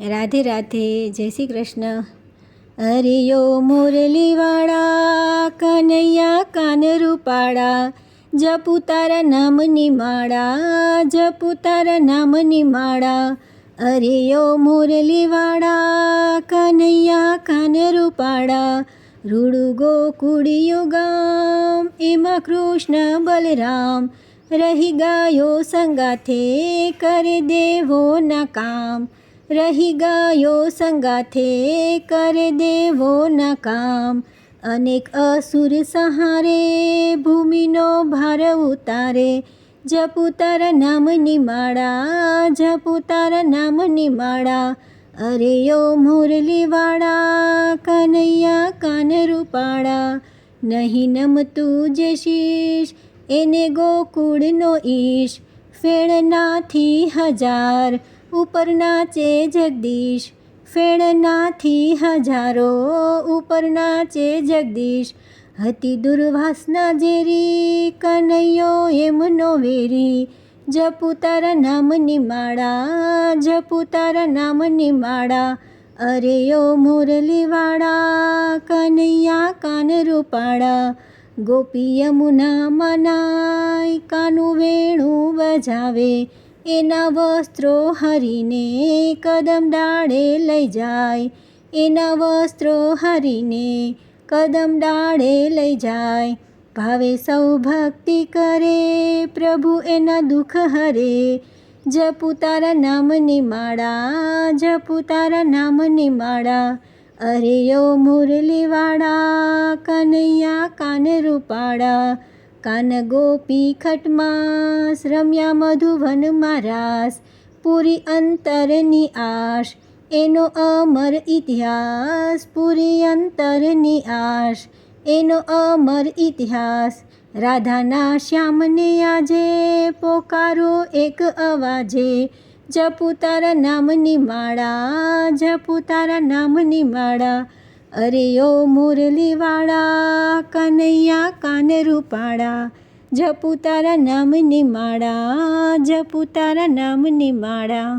રાધે રાધે, જય શ્રી કૃષ્ણ. હરિયો મુરલીવાળા, કનૈયા કાન રૂપાળા જપુ તારા નામની માળા, જપુ તારા નામની માળા. અરેયો મુરલીવાળા, કનૈયા કાન રૂપાળા રૂડુ ગોકુળિયું ગામ, એમાં કૃષ્ણ બલરામ. રહી ગાયો સંગાથે, કરે દેવો ના કામ. રહી ગાયો સંગાથે કરે દેવો ના કામ અનેક અસુર સહારે ભૂમિનો ભાર ઉતારે. જપુ તારા નામની માળા જપુ તારા નામની માળા. અરે યો મુરલીવાળા, કનૈયા કાન રૂપાળા નહીં નમતું જે શીશ, એને ગોકુળનો ઈશ. ફેણનાથી હજાર ઉપર નાચે જગદીશ, ફેણનાથી હજારો ઉપર નાચે જગદીશ. હતી દુર્વાસના ઝેરી, કનૈયો એમનો વેરી. જપુ તારા નામની માળા જપુ તારા નામની માળા. અરે યો મુરલીવાળા, કનૈયા કાન રૂપાળા. ગોપી યમુના મનાય કાનું વેણું બજાવે. એના વસ્ત્રો હરીને કદમ ડાળે લઈ જાય. એના વસ્ત્રો હરીને કદમ ડાળે લઈ જાય. ભાવે સૌ ભક્તિ કરે, પ્રભુ એના દુઃખ હરે. જપુ તારા નામની માળા, જપુ તારા નામની માળા. અરે યો મુરલીવાળા, કનૈયા કાન રૂપાળા કાન ગોપી ખટમાસ, રમ્યા મધુવન મારાસ, પૂરી અંતરની આશ, એનો અમર ઇતિહાસ, પૂરી અંતરની આશ, એનો અમર ઇતિહાસ, રાધાના શ્યામને આજે પોકારો એક અવાજે જપુ તારા નામની માળા જપુ તારા નામની માળા અરે ઓ મુરલીવાળા કનૈયા કાન રૂપાળા જપુ તારા નામની માળા જપુ તારા નામની માળા.